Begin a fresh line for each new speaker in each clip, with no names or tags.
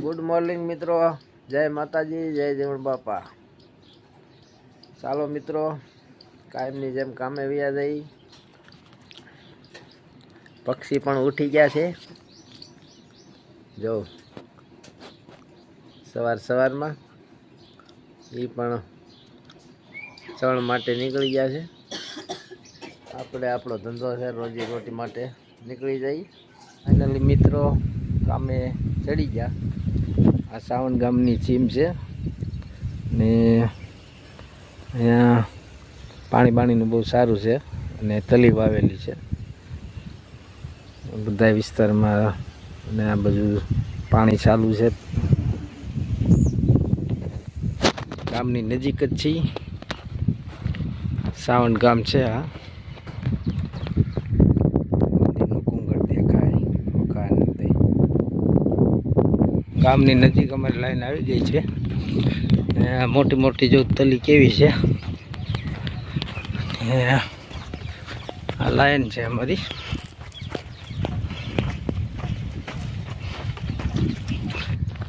Good morning મિત્રો. જય માતાજી, જય દેવણ બાપા. ચાલો, મિત્રો, કાયમની જેમ કામે વ્યા જઈ. પક્ષી પણ ઉઠી ગયા છે. જો, સવાર સવારમાં એ પણ ચણ માટે નીકળી ગયા છે. આપણે આપણો ધંધો છે, રોજી રોટી માટે નીકળી જઈ. ફાઇનલી મિત્રો, કામે ચડી ગયા. આ સાવણ ગામની ચીમ છે. ને અહીંયા પાણી બાણીનું બહુ સારું છે અને તલી વાવેલી છે. બધા વિસ્તારમાં અને આ બધું પાણી ચાલુ છે. ગામની નજીક જ છીએ. સાવણ ગામ છે આ. ગામની નજીક અમારી લાઈન આવી ગઈ છે. મોટી મોટી જો તલી કેવી છે. આ લાઈન છે અમારી.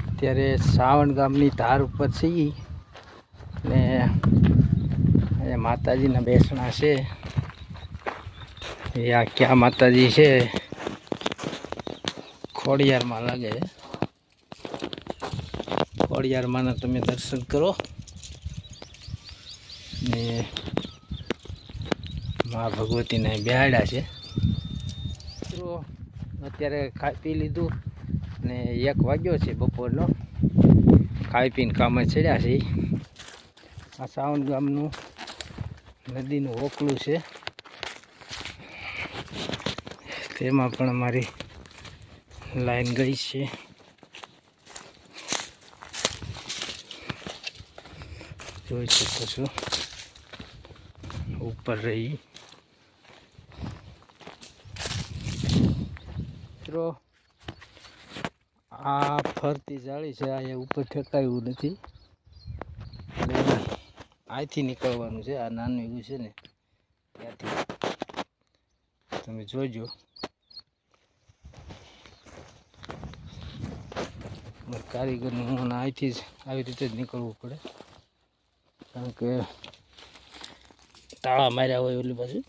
અત્યારે સાવણ ગામની ધાર ઉપર છીએ ને અહીંયા માતાજીના બેસણા છે. એ આ ક્યાં માતાજી છે? ખોડિયારમાં લાગે છે. ખોડિયારમાંના તમે દર્શન કરો. ને મા ભગવતીના બેહાડ્યા છે. અત્યારે ખાઈ પી લીધું ને એક વાગ્યો છે બપોરનો. ખાઈ પીને કામે ચડ્યા છે. આ સાવન ગામનું નદીનું ઓકલું છે. તેમાં પણ અમારી લાઈન ગઈ છે. જોઈ શકો છો. ઉપર રહી. મિત્રો, આ ફરતી જાળી છે અહીંયા ઉપર ઠેકાયું નથી. અહીંથી નીકળવાનું છે, આ નાનું એવું છે ને, ત્યાંથી. તમે જોજો. કારીગરનું હું અહીંથી જ આવી રીતે જ નીકળવું પડે. કારણ કે તાળા માર્યા હોય ઓલી બાજુ.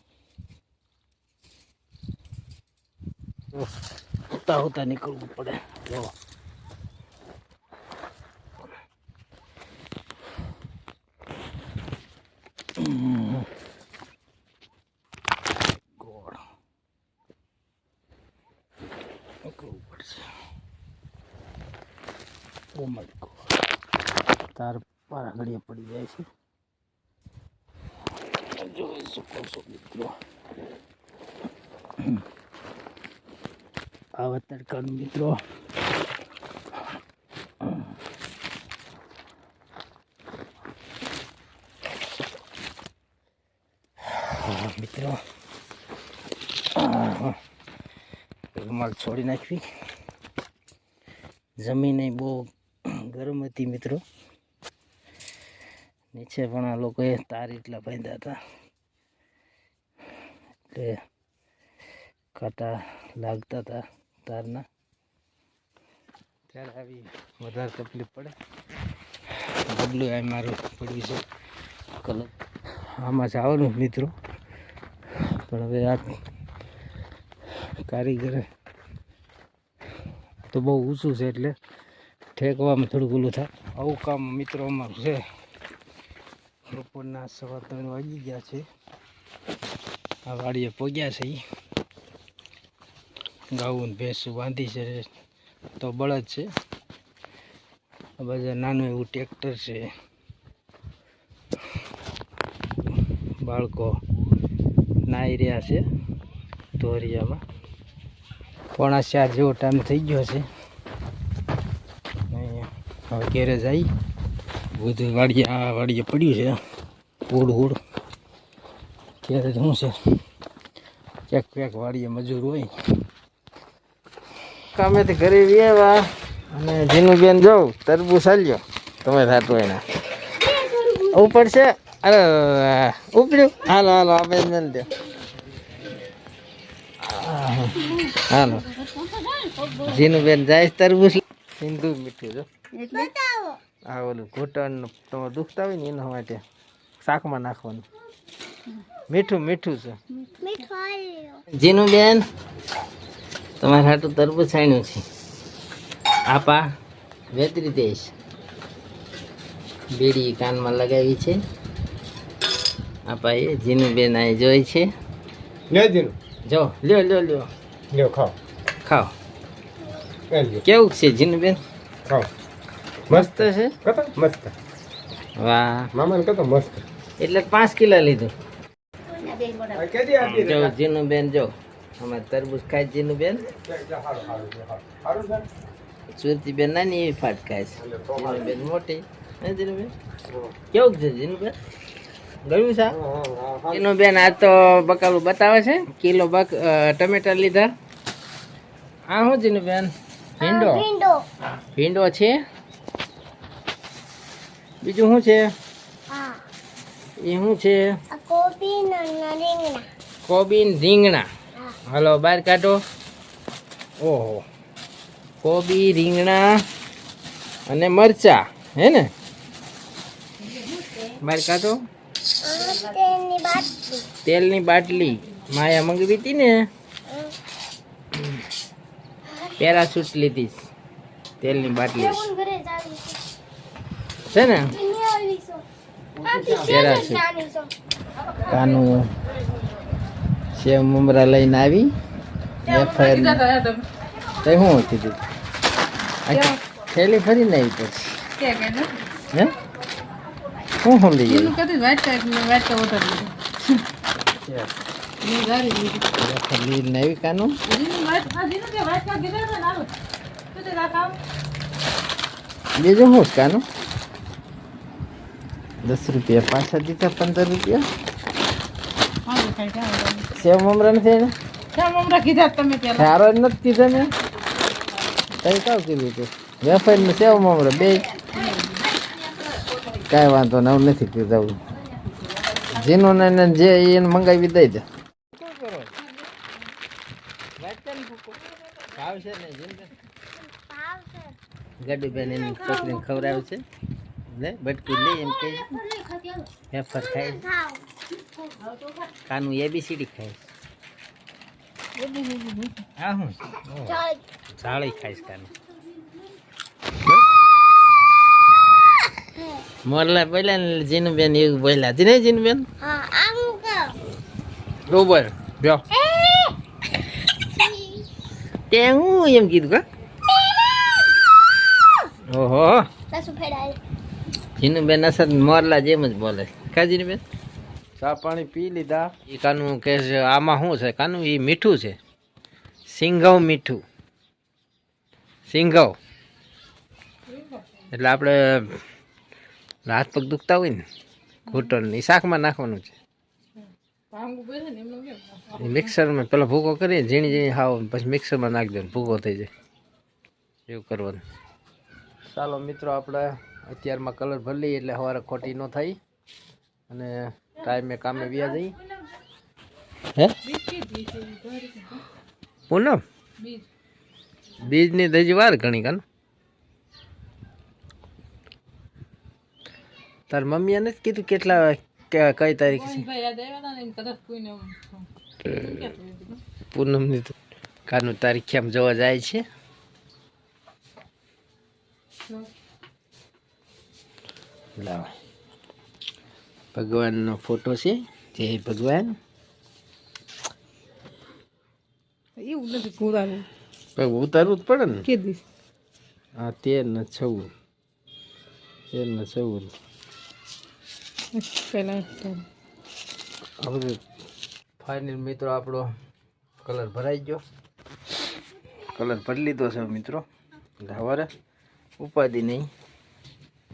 હોતા હોતા નીકળવું પડે. જો હમ. ગોળ. નીકળવું પડશે. ઓ માય ગોડ તાર પારા ઘડીએ પડી જાય છે. જોઈ શકો મિત્રો. આવા તડકાનું મિત્રો. મિત્રો. રૂમાલ છોડી નાખવી. જમીન બહુ ગરમ હતી મિત્રો. નીચે પણ આ લોકોએ તાર એટલા બાંધ્યા હતા. એટલે કાંટા લાગતા હતા તારના. ત્યારે આવી વધારે તકલીફ પડે. બદલું આ મારું પડ્યું છે કલર. આમાં જવાનું મિત્રો. પણ હવે આ કારીગરે તો બહુ ઊંચું છે એટલે ઠેકવામાં થોડુંક ઓલું થાય. આવું કામ મિત્રો અમારું છે. બપોરના સવા ત્રણ વાગી ગયા છે. આ વાડીએ પોગ્યા છે ગાઉન, ભેંસું બાંધી છે. તો બળદ છે. આ બધા નાનું એવું ટ્રેક્ટર છે. બાળકો નાહી રહ્યા છે ધોરિયામાં. પોણા ચાર જેવો ટાઈમ થઈ ગયો છે. અહીંયા હવે ઘેરે જઈ બધું વાડીએ આ વાડીએ પડ્યું છે. હુડ હુડ. ત્યારે શું છે? ક્યાંક ક્યાંક વાડીએ મજૂર હોય. કામેથી ઘરે વ્યવા અને જીનું બેન જાઉં તરબૂચ ચાલ્યો તમે થતું એના ઉપર છે? અરે ઉપડ્યું? હાલો હાલો બેન મેળ દો. હાલો. જીનું બેન જાય તરબૂચ સિંધુ મીઠું જો.
એટલે
આ ઓલું ઘૂંટણ તમારે દુખતા હોય ને એના માટે શાકમાં નાખવાનું. મીઠું મીઠું છે. જીનું બેન તમારે હાટું તરબૂચ આણ્યું છે. આપા વેતરી દઈશ. બીડી કાનમાં લગાવી છે. આપા એ જીનું બેન આ જોઈ છે.
લે જીનું.
જો લ્યો લ્યો લ્યો.
લ્યો ખાઓ.
ખાઓ. કેવું છે જીનું બેન?
ખાઓ.
મસ્ત છે?
કતો મસ્ત.
વાહ.
મામાને કતો મસ્ત.
એટલે પાંચ કિલો લીધું.
આ કેદી આપી
જો જીનું બેન જો. અમારે તરબૂચ ખાય જીનું બેન સુરતી બેન નાની એવી ફાટ ખાય છે. બેન મોટી. હે જીનું બેન કેવું છે જીનું બેન ગયું છે? જીનું બેન આ તો બકાલું બતાવે છે. કિલો બક ટમેટા લીધા. આ શું જીનું બેન ભીંડો. ભીંડો છે? બીજું શું છે? એ શું છે? કોબીન રીંગણા. હલો બહાર કાઢો. ઓહો. કોબી રીંગણા અને મરચા. હે ને? બહાર કાઢો. તેલની બાટલી. માયા મંગવી હતી ને. પેરાશૂટ લીધી તેલની બાટલી. છે ને? કાનું સેવ મમરા લઈને આવી. વેફર તે શું હતી તું થેલી ફરીને આવી પછી. હે? શું શું લઈ આવી વેફર લઈને કાનું? બીજું શું કાનું? દસ રૂપિયા પાછા દીધા પંદર રૂપિયા. સેવ મમરા નથી સારો જ નથી કીધા મેં કઈ કાવ કીધું તું? વેફર ને સેવ મમરા બે. કાંઈ વાંધો ને હવે નથી કીધું જેનું ને જે એને મંગાવી દઈ દે. ગાડી બેન એની છોકરીને ખવડાવે છે. લે બટકું લે એમ કહે વેફર ખાય? કાનું એબીસીડી ખાય. હા? હું ચાળી ખાઈશ કાનું. મોરલા બોલ્યા ને જીનું બેન એવું બોલ્યા. હતી ને જીનુબેન? બરોબર બ્યો તે હું એમ કીધું કા? ઓહો. જીનું બેન અસર મોરલા જેમ જ બોલે કા જીનુબેન? ચા પાણી પી લીધા. એ કાનું કે છે આમાં શું છે કાનું? એ મીઠું છે. સિંગવ મીઠું. સિંગવ. એટલે આપણે હાથ પગ દુખતા હોય ને ઘૂંટણ એ શાકમાં નાખવાનું છે. મિક્સરમાં પેલા ભૂકો કરીએ ઝીણી ઝીણી ખાવ પછી મિક્સરમાં નાખી દો ભૂકો થઈ જાય. એવું કરવાનું. ચાલો મિત્રો આપણે અત્યારમાં કલર ભરી લઈએ એટલે સવારે ખોટી ન થાય અને ટાઈમે કામે વ્યા જઈ. હે? પૂનમ? બીજની દજી વાર ઘણી કાન. તાર મમ્મીએ નથી કીધું કેટલા કઈ તારીખ છે? પૂનમની કાનું તારીખ કેમ જોવા જાય છે? લાવ ભગવાનનો ફોટો છે. જય ભગવાન.
એવું નથી કુરાનું
પણ ઉતારવું જ પડે ને.
કે દીસ
હા તેર ને છવ્વું તેર ને છવ્વું
પહેલા
હવે ફાઇનલ મિત્રો આપણો કલર ભરાઈ ગયો. કલર ભરી લીધો છે મિત્રો. સવારે ઉપાધિ નહીં.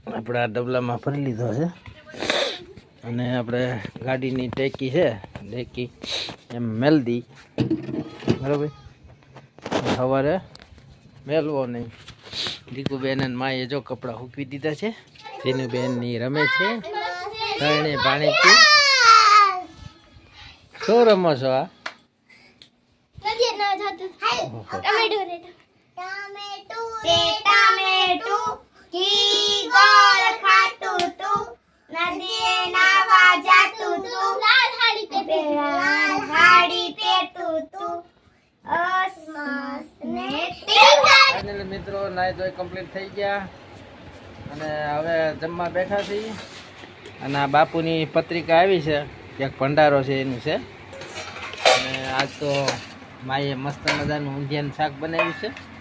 આપણે આ ડબલામાં ભરી લીધો છે. અને આપણે ગાડીની ટેકી છે. ટેકી એમ મેલદી. બરાબર? સવારે મેલવો નહીં. દીકુબેન અને માએ જો કપડાં હૂકવી દીધા છે. બેનની રમે છે. ત્રણે પાણી પી શું રમો છો આ?
ઘી
મિત્રો નાઈ ધોઈ કમ્પ્લીટ થઈ ગયા. અને હવે જમવા બેઠા છીએ. અને આ બાપુની પત્રિકા આવી છે એક ભંડારો છે એનું છે. અને આજ તો માએ મસ્ત મજાનું ઊંધિયાનું શાક બનાવ્યું છે.